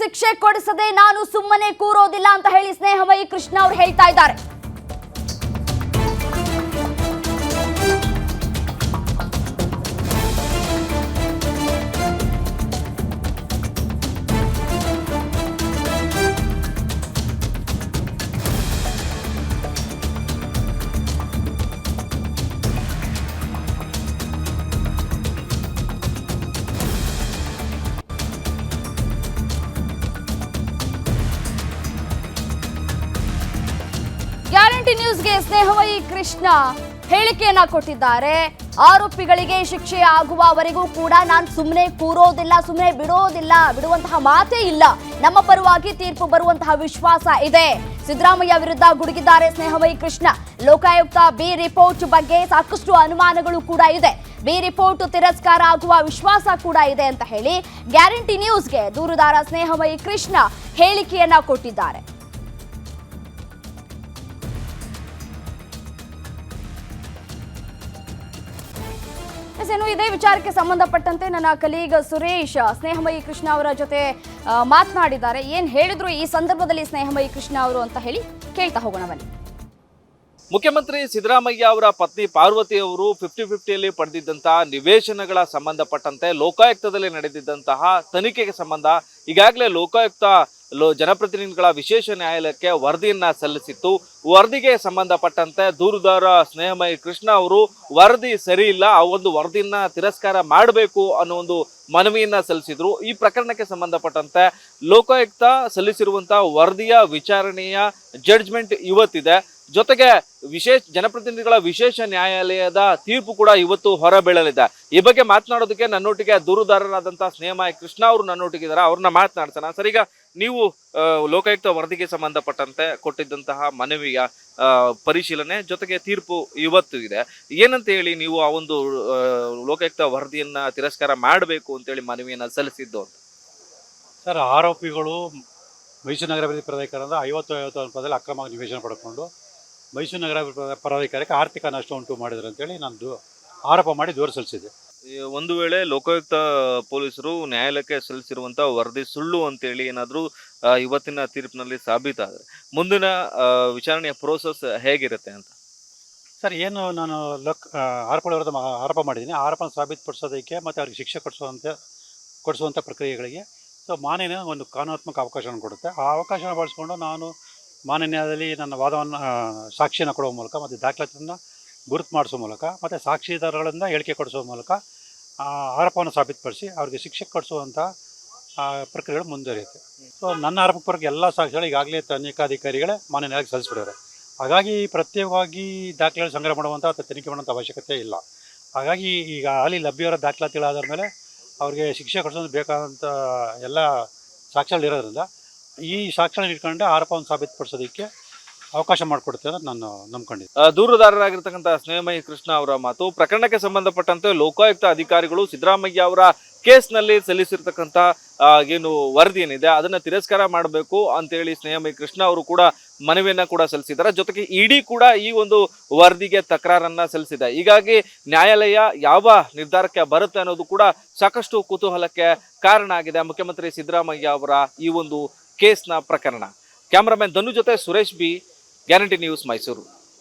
ಶಿಕ್ಷೆ ಕೊಡಿಸದೆ ನಾನು ಸುಮ್ಮನೆ ಕೂರೋದಿಲ್ಲ ಅಂತ ಹೇಳಿ ಸ್ನೇಹಮಯಿ ಕೃಷ್ಣ ಅವರು ಹೇಳ್ತಾ ಇದ್ದಾರೆ. ಗ್ಯಾರಂಟಿ ನ್ಯೂಸ್ಗೆ ಸ್ನೇಹವೈ ಕೃಷ್ಣ. ಹೇಳಿಕೆಯನ್ನ ಕೊಟ್ಟಿದ್ದಾರೆ. ಆರೋಪಿಗಳಿಗೆ ಶಿಕ್ಷೆ ಆಗುವವರೆಗೂ ಕೂಡ ನಾನು ಸುಮ್ಮನೆ ಕೂರೋದಿಲ್ಲ ಸುಮ್ಮನೆ ಬಿಡೋದಿಲ್ಲ, ಬಿಡುವಂತಹ ಮಾತೇ ಇಲ್ಲ. ನಮ್ಮ ಪರವಾಗಿ ತೀರ್ಪು ಬರುವಂತಹ ವಿಶ್ವಾಸ ಇದೆ. ಸಿದ್ದರಾಮಯ್ಯ ವಿರುದ್ಧ ಗುಡುಗಿದ್ದಾರೆ ಸ್ನೇಹವೈ ಕೃಷ್ಣ. ಲೋಕಾಯುಕ್ತ ಬಿ ರಿಪೋರ್ಟ್ ಬಗ್ಗೆ ಸಾಕಷ್ಟು ಅನುಮಾನಗಳು ಕೂಡ ಇದೆ. ಬಿ ರಿಪೋರ್ಟ್ ತಿರಸ್ಕಾರ ಆಗುವ ವಿಶ್ವಾಸ ಕೂಡ ಇದೆ ಅಂತ ಹೇಳಿ ಗ್ಯಾರಂಟಿ ನ್ಯೂಸ್ಗೆ ದೂರುದಾರ ಸ್ನೇಹವೈ ಕೃಷ್ಣ ಹೇಳಿಕೆಯನ್ನ ಕೊಟ್ಟಿದ್ದಾರೆ. ಇನ್ನು ಇದೇ ವಿಚಾರಕ್ಕೆ ಸಂಬಂಧಪಟ್ಟಂತೆ ನನ್ನ ಕಲೀಗ್ ಸುರೇಶ್, ಸ್ನೇಹಮಯಿ ಕೃಷ್ಣ ಅವರ ಜೊತೆ ಮಾತನಾಡಿದ್ದಾರೆ. ಏನ್ ಹೇಳಿದ್ರು ಈ ಸಂದರ್ಭದಲ್ಲಿ ಸ್ನೇಹಮಯಿ ಕೃಷ್ಣ ಅವರು ಅಂತ ಹೇಳಿ ಕೇಳ್ತಾ ಹೋಗೋಣ ಬನ್ನಿ. ಮುಖ್ಯಮಂತ್ರಿ ಸಿದ್ದರಾಮಯ್ಯ ಅವರ ಪತ್ನಿ ಪಾರ್ವತಿ ಅವರು ಫಿಫ್ಟಿ ಫಿಫ್ಟಿಯಲ್ಲಿ ಪಡೆದಿದ್ದಂತಹ ನಿವೇಶನಗಳ ಸಂಬಂಧಪಟ್ಟಂತೆ ಲೋಕಾಯುಕ್ತದಲ್ಲಿ ನಡೆದಿದ್ದಂತಹ ತನಿಖೆಗೆ ಸಂಬಂಧ ಈಗಾಗಲೇ ಲೋಕಾಯುಕ್ತ ಜನಪ್ರತಿನಿಧಿಗಳ ವಿಶೇಷ ನ್ಯಾಯಾಲಯಕ್ಕೆ ವರದಿಯನ್ನ ಸಲ್ಲಿಸಿತ್ತು. ವರದಿಗೆ ಸಂಬಂಧಪಟ್ಟಂತೆ ದೂರುದಾರ ಸ್ನೇಹಮಯಿ ಕೃಷ್ಣ ಅವರು, ವರದಿ ಸರಿ ಇಲ್ಲ, ಆ ಒಂದು ವರದಿಯನ್ನ ತಿರಸ್ಕಾರ ಮಾಡಬೇಕು ಅನ್ನೋ ಒಂದು ಮನವಿಯನ್ನ ಸಲ್ಲಿಸಿದ್ರು. ಈ ಪ್ರಕರಣಕ್ಕೆ ಸಂಬಂಧಪಟ್ಟಂತೆ ಲೋಕಾಯುಕ್ತ ಸಲ್ಲಿಸಿರುವಂತಹ ವರದಿಯ ವಿಚಾರಣೆಯ ಜಡ್ಜ್ಮೆಂಟ್ ಇವತ್ತಿದೆ. ಜೊತೆಗೆ ವಿಶೇಷ, ಜನಪ್ರತಿನಿಧಿಗಳ ವಿಶೇಷ ನ್ಯಾಯಾಲಯದ ತೀರ್ಪು ಕೂಡ ಇವತ್ತು ಹೊರಬೀಳಲಿದೆ. ಈ ಬಗ್ಗೆ ಮಾತನಾಡೋದಕ್ಕೆ ನನ್ನೊಟ್ಟಿಗೆ ದೂರುದಾರರಾದಂತಹ ಸ್ನೇಹಮಯ ಕೃಷ್ಣ ಅವರು ನನ್ನೊಟ್ಟಿಗಿದ್ದಾರೆ ಅವ್ರನ್ನ ಮಾತನಾಡ್ಸೋಣ. ಸರ್, ಈಗ ನೀವು ಲೋಕಾಯುಕ್ತ ವರದಿಗೆ ಸಂಬಂಧಪಟ್ಟಂತೆ ಕೊಟ್ಟಿದ್ದಂತಹ ಮನವಿಯ ಪರಿಶೀಲನೆ ಜೊತೆಗೆ ತೀರ್ಪು ಇವತ್ತು ಇದೆ. ಏನಂತ ಹೇಳಿ ನೀವು ಆ ಒಂದು ಲೋಕಾಯುಕ್ತ ವರದಿಯನ್ನ ತಿರಸ್ಕಾರ ಮಾಡಬೇಕು ಅಂತೇಳಿ ಮನವಿಯನ್ನ ಸಲ್ಲಿಸಿದ್ದು ಅಂತ? ಸರ್, ಆರೋಪಿಗಳು ಮೈಸೂರು ನಗರ ಅಭಿವೃದ್ಧಿ ಪ್ರಾಧಿಕಾರದ ಐವತ್ತು ಐವತ್ತು ಅನುಪಾತದಲ್ಲಿ ಅಕ್ರಮ ನಿವೇಶನ ಪಡ್ಕೊಂಡು ಮೈಸೂರು ನಗರ ಪ್ರಾಧಿಕಾರಕ್ಕೆ ಆರ್ಥಿಕ ನಷ್ಟ ಉಂಟು ಮಾಡಿದ್ರು ಅಂತೇಳಿ ನಾನು ಆರೋಪ ಮಾಡಿ ದೂರ ಸಲ್ಲಿಸಿದ್ದೆ. ಈ ಒಂದು ವೇಳೆ ಲೋಕಾಯುಕ್ತ ಪೊಲೀಸರು ನ್ಯಾಯಾಲಯಕ್ಕೆ ಸಲ್ಲಿಸಿರುವಂತಹ ವರದಿ ಸುಳ್ಳು ಅಂತೇಳಿ ಏನಾದರೂ ಇವತ್ತಿನ ತೀರ್ಪಿನಲ್ಲಿ ಸಾಬೀತಾದರೆ, ಮುಂದಿನ ವಿಚಾರಣೆಯ ಪ್ರೋಸೆಸ್ ಹೇಗಿರುತ್ತೆ ಅಂತ? ಸರ್, ಏನು ನಾನು ಲೋಕ್ ಆರೋಪ ಆರೋಪ ಮಾಡಿದ್ದೀನಿ. ಆರೋಪ ಸಾಬೀತುಪಡಿಸೋದಕ್ಕೆ ಮತ್ತು ಅವ್ರಿಗೆ ಶಿಕ್ಷೆ ಕೊಡಿಸುವಂಥ ಕೊಡಿಸುವಂಥ ಪ್ರಕ್ರಿಯೆಗಳಿಗೆ. ಸೊ ಮಾನ್ಯ ಒಂದು ಕಾನೂನಾತ್ಮಕ ಅವಕಾಶವನ್ನು ಕೊಡುತ್ತೆ. ಆ ಅವಕಾಶನ ಬಳಸ್ಕೊಂಡು ನಾನು ಮಾನ್ಯ ನ್ಯಾಯಾಲಯದಲ್ಲಿ ನನ್ನ ವಾದವನ್ನು ಸಾಕ್ಷಿಯನ್ನು ಕೊಡುವ ಮೂಲಕ ಮತ್ತು ದಾಖಲಾತಿಯನ್ನು ಗುರುತು ಮಾಡಿಸೋ ಮೂಲಕ ಮತ್ತು ಸಾಕ್ಷಿದಾರಗಳಿಂದ ಹೇಳಿಕೆ ಕೊಡಿಸೋ ಮೂಲಕ ಆರೋಪವನ್ನು ಸಾಬೀತುಪಡಿಸಿ ಅವ್ರಿಗೆ ಶಿಕ್ಷೆ ಕೊಡಿಸುವಂಥ ಪ್ರಕ್ರಿಯೆಗಳು ಮುಂದುವರಿಯುತ್ತೆ. ಸೊ ನನ್ನ ಆರೋಪಕ್ಕೆ ಎಲ್ಲ ಸಾಕ್ಷಿಗಳು ಈಗಾಗಲೇ ತನಿಖಾಧಿಕಾರಿಗಳೇ ಮಾನ್ಯ ನೆಲೆಗೆ ಸಲ್ಲಿಸ್ಬಿಟ್ಟಿದ್ದಾರೆ. ಹಾಗಾಗಿ ಪ್ರತ್ಯೇಕವಾಗಿ ದಾಖಲೆಗಳು ಸಂಗ್ರಹ ಮಾಡುವಂಥ ಅಥವಾ ತನಿಖೆ ಮಾಡುವಂಥ ಅವಶ್ಯಕತೆ ಇಲ್ಲ. ಹಾಗಾಗಿ ಈಗ ಅಲ್ಲಿ ಲಭ್ಯವಿರೋ ದಾಖಲಾತಿಗಳಾದ ಮೇಲೆ ಅವ್ರಿಗೆ ಶಿಕ್ಷೆ ಕೊಡಿಸೋದು ಬೇಕಾದಂಥ ಎಲ್ಲ ಸಾಕ್ಷ್ಯಗಳು ಇರೋದ್ರಿಂದ ಈ ಸಾಕ್ಷ್ಯಗಳನ್ನ ಇಟ್ಕೊಂಡು ಆರೋಪವನ್ನು ಸಾಬೀತುಪಡಿಸೋದಕ್ಕೆ ಅವಕಾಶ ಮಾಡಿಕೊಡುತ್ತೆ ಅಂತ ನಾನು ನಂಬ್ಕೊಂಡಿದ್ದೆ. ಆ, ದೂರುದಾರರಾಗಿರ್ತಕ್ಕಂಥ ಸ್ನೇಹಮಯಿ ಕೃಷ್ಣ ಅವರ ಮಾತು ಪ್ರಕರಣಕ್ಕೆ ಸಂಬಂಧಪಟ್ಟಂತೆ ಲೋಕಾಯುಕ್ತ ಅಧಿಕಾರಿಗಳು ಸಿದ್ದರಾಮಯ್ಯ ಅವರ ಕೇಸ್ನಲ್ಲಿ ಸಲ್ಲಿಸಿರ್ತಕ್ಕಂಥ ಏನು ವರದಿ ಏನಿದೆ ಅದನ್ನ ತಿರಸ್ಕಾರ ಮಾಡಬೇಕು ಅಂತೇಳಿ ಸ್ನೇಹಮಯಿ ಕೃಷ್ಣ ಅವರು ಕೂಡ ಮನವಿಯನ್ನ ಕೂಡ ಸಲ್ಲಿಸಿದ್ದಾರೆ. ಜೊತೆಗೆ ಇಡಿ ಕೂಡ ಈ ಒಂದು ವರದಿಗೆ ತಕರಾರನ್ನ ಸಲ್ಲಿಸಿದೆ. ಹೀಗಾಗಿ ನ್ಯಾಯಾಲಯ ಯಾವ ನಿರ್ಧಾರಕ್ಕೆ ಬರುತ್ತೆ ಅನ್ನೋದು ಕೂಡ ಸಾಕಷ್ಟು ಕುತೂಹಲಕ್ಕೆ ಕಾರಣ ಆಗಿದೆ. ಮುಖ್ಯಮಂತ್ರಿ ಸಿದ್ದರಾಮಯ್ಯ ಅವರ ಈ ಒಂದು ಕೇಸ್ನ ಪ್ರಕರಣ. ಕ್ಯಾಮರಾಮನ್ ಧನು ಜೊತೆ Suresh B guarantee news Mysuru